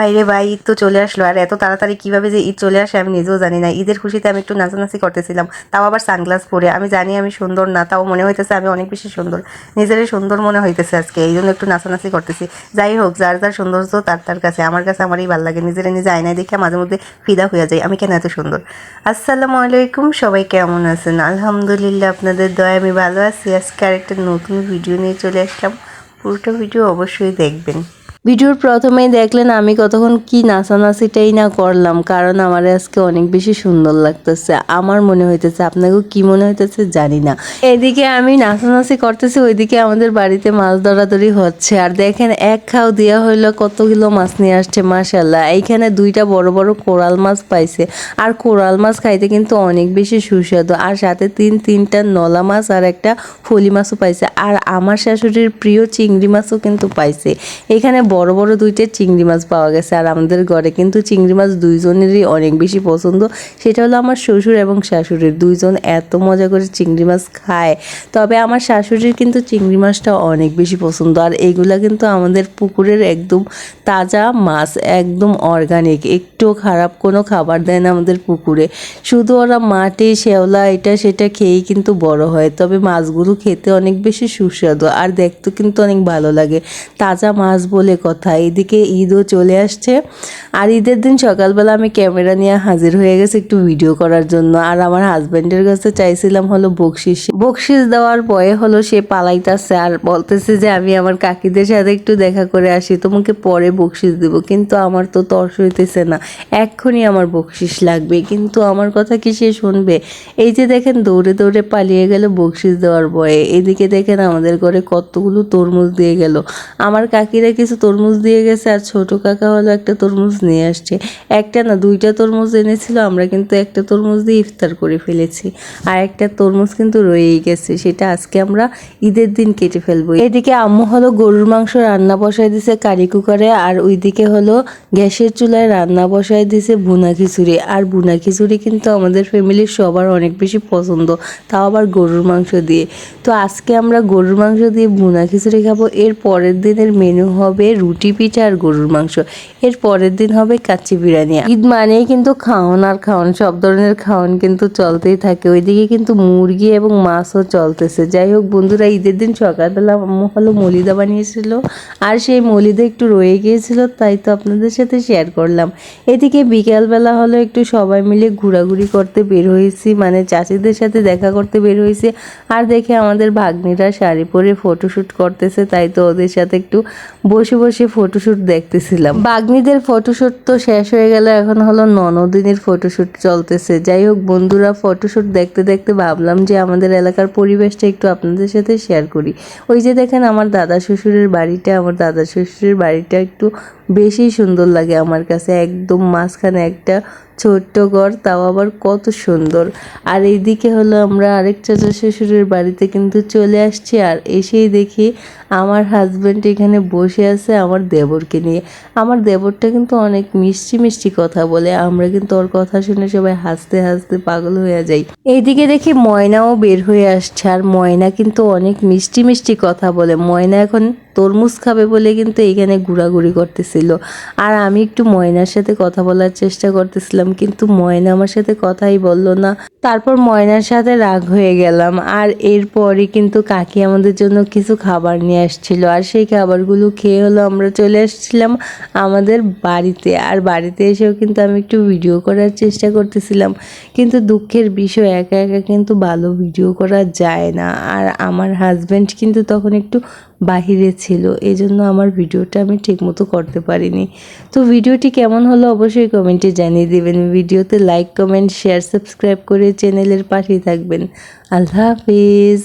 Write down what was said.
বাইরে ভাই, ঈদ তো চলে আসলো। আর এত তাড়াতাড়ি কীভাবে যে ঈদ চলে আসে আমি নিজেও জানি না। ঈদের খুশিতে আমি একটু নাচানাচি করতেছিলাম। তাও আবার সানগ্লাস পরে। আমি জানি আমি সুন্দর না, তাও মনে হইতেছে আমি অনেক বেশি সুন্দর। নিজেরই সুন্দর মনে হইতেছে আজকে, এই জন্য একটু নাচানাচি করতেছি। যাই হোক, যার যার সৌন্দর্য তার তার কাছে। আমার কাছে আমারই ভালো লাগে। নিজেরা নিজে আয়নায় দেখে মাঝে মধ্যে ফিদা হয়ে যায় আমি কেন এত সুন্দর? আসসালামু আলাইকুম, সবাই কেমন আছেন? আলহামদুলিল্লাহ আপনাদের দয়া আমি ভালো আছি। আজকে আরেকটা নতুন ভিডিও নিয়ে চলে আসলাম। পুরোটা ভিডিও অবশ্যই দেখবেন। ভিডিওর প্রথমেই দেখলেন আমি কতক্ষণ কি নাচানাচিটাই না করলাম, কারণ আমার আজকে অনেক বেশি সুন্দর লাগতেছে। আমার মনে হইতেছে, আপনাকেও কি মনে হইতেছে জানি না। এদিকে আমি নাচানাচি করতেছি, ওইদিকে আমাদের বাড়িতে মাছ ধরাধরি হচ্ছে। আর দেখেন, এক খাও দেওয়া হইল কতগুলো মাছ নিয়ে আসছে মাশাল্লাহ এইখানে দুইটা বড় বড় কোরাল মাছ পাইছে। আর কোরাল মাছ খাইতে কিন্তু অনেক বেশি সুস্বাদু। আর সাথে তিন, তিনটা নলা মাছ আর একটা ফলি মাছও পাইছে। আর আমার শাশুড়ির প্রিয় চিংড়ি মাছও কিন্তু পাইছে। এখানে বড় বড় দুইটা চিংড়ি মাছ পাওয়া গেছে। আর আমাদের ঘরে কিন্তু চিংড়ি মাছ দুইজনেরই অনেক বেশি পছন্দ। সেটা হলো আমার শ্বশুর এবং শাশুড়ির। দুইজন এত মজা করে চিংড়ি মাছ খায়। তবে আমার শাশুড়ির কিন্তু চিংড়ি মাছটা অনেক বেশি পছন্দ। আর এইগুলা কিন্তু আমাদের পুকুরের একদম তাজা মাছ, একদম অর্গানিক একটু খারাপ কোনো খাবার দেয় না আমাদের পুকুরে। শুধু ওরা মাটি, শেওলা, এটা, সেটা খেয়েই কিন্তু বড় হয়। তবে মাছগুলো খেতে অনেক বেশি সুস্বাদু। আর দেখতে কিন্তু অনেক ভালো লাগে। তাজা মাছ বলে কথা। এদিকে ঈদও চলে আসছে। আর ঈদের দিন সকালবেলা আমি ক্যামেরা নিয়ে হাজির হয়ে গেছি একটু ভিডিও করার জন্য। আর আমার হাজব্যান্ডের কাছে চাইছিলাম হলো বকশিস। বকশিস দেওয়ার ভয়ে হলো সে পালাইতাছে আর বলতেছে যে, আমি আমার কাকিদের সাথে একটু দেখা করে আসি। তোমাকে পরে বকশিস দেব। কিন্তু আমার তো তর্স হইতেছে না। এক্ষুনি আমার বকশিস লাগবে। কিন্তু আমার কথা কি সে শুনবে? এই যে দেখেন, দৌড়ে দৌড়ে পালিয়ে গেল বকশিস দেওয়ার ভয়ে এদিকে দেখেন আমাদের ঘরে কতগুলো তরমুজ দিয়ে গেল। আমার কাকিরা কিছু তরমুজ দিয়ে গেছে আর ছোট কাকা হলো একটা তরমুজ নিয়ে আসছে। একটা না দুইটা তরমুজ এনেছিল, আমরা কিন্তু একটা তরমুজ দিয়ে ইফতার করে ফেলেছি। আর একটা তরমুজ কিন্তু রয়েই গেছে, সেটা আজকে আমরা ঈদের দিন কেটে ফেলব। এদিকে আম্মু হলো গরুর মাংস রান্না বসায় দিছে কারি কুকারে, আর ওইদিকে হলো গ্যাসের চুলায় রান্না বসায় দিছে বুনা খিচুড়ি। আর বুনা খিচুড়ি কিন্তু আমাদের ফ্যামিলির সবার অনেক বেশি পছন্দ, তাও আবার গরুর মাংস দিয়ে। তো আজকে আমরা গরুর মাংস দিয়ে বুনা খিচুড়ি খাব, এর পরের দিনের মেনু হবে রুটি পিঠা আর গরুর মাংস। এর পরের দিন হবে কাচ্চি বিরিয়ানি। ঈদ মানেই কিন্তু খাওয়ান আর খাওয়ান সব ধরনের খাওয়ান কিন্তু চলতেই থাকে। ওইদিকে কিন্তু মুরগি এবং মাছও চলতেছে। যাই হোক বন্ধুরা, ঈদের দিন সকালবেলা আম্মু হলো মলিদা বানিয়েছিল। আর সেই মলিদা একটু রয়ে গিয়েছিল, তাই তো আপনাদের সাথে শেয়ার করলাম। এদিকে বিকালবেলা হলো একটু সবাই মিলে ঘোরাঘুরি করতে বের হয়েছি। মানে চাষিদের সাথে দেখা করতে বের হয়েছি। আর দেখে আমাদের ভাগ্নিরা শাড়ি পরে ফটোশ্যুট করতেছে, তাই তো ওদের সাথে একটু বসে বসে ফটোশ্যুট দেখতেছিলাম। বাগ্নিদের ফটোশ্যুট তো শেষ হয়ে গেল এখন হলো ননদিনের ফটোশ্যুট চলতেছে। যাই হোক, বন্ধুরা ফটোশ্যুট দেখতে দেখতে ভাবলাম যে আমাদের এলাকার পরিবেশটা একটু আপনাদের সাথে শেয়ার করি। ওই যে দেখেন আমার দাদা শ্বশুরের বাড়িটা, আমার দাদা শ্বশুরের বাড়িটা একটু বেশি সুন্দর লাগে আমার কাছে। একদম মাঝখানে একটা ছোট্ট ঘর, তাও আবার কত সুন্দর। আর এইদিকে হলো আমরা আরেক চাচা শ্বশুরের বাড়িতে কিন্তু চলে আসছি। আর এসেই দেখি আমার হাজব্যান্ড এখানে বসে আছে আমার দেবরকে নিয়ে। আমার দেবরটা কিন্তু অনেক মিষ্টি মিষ্টি কথা বলে। আমরা কিন্তু ওর কথা শুনে সবাই হাসতে হাসতে পাগল হয়ে যাই। এইদিকে দেখি ময়নাও বের হয়ে আসছে। আর ময়না কিন্তু অনেক মিষ্টি মিষ্টি কথা বলে। ময়না এখন তরমুজ খাবে বলে কিন্তু এখানে ঘোরাঘুরি করতেছিল। আর আমি একটু ময়নার সাথে কথা বলার চেষ্টা করতেছিলাম, কিন্তু ময়না আমার সাথে কথাই বলল না। তারপর ময়নার সাথে রাগ হয়ে গেলাম। আর এরপরই কিন্তু কাকি আমাদের জন্য কিছু খাবার নিয়ে আসছিল। আর সেই খাবারগুলো খেয়ে হলো আমরা চলে আসছিলাম আমাদের বাড়িতে। আর বাড়িতে এসেও কিন্তু আমি একটু ভিডিও করার চেষ্টা করতেছিলাম। কিন্তু দুঃখের বিষয়, একা একা কিন্তু ভালো ভিডিও করা যায় না। আর আমার হাজব্যান্ড কিন্তু তখন একটু বাহিরে ছিল। এই জন্য আমার ভিডিওটা আমি ঠিকমতো করতে পারিনি। তো ভিডিওটি কেমন হলো অবশ্যই কমেন্টে জানিয়ে দেবেন। ভিডিওতে লাইক কমেন্ট শেয়ার সাবস্ক্রাইব করে চ্যানেলের পাশেই থাকবেন। আল্লাহ হাফিজ।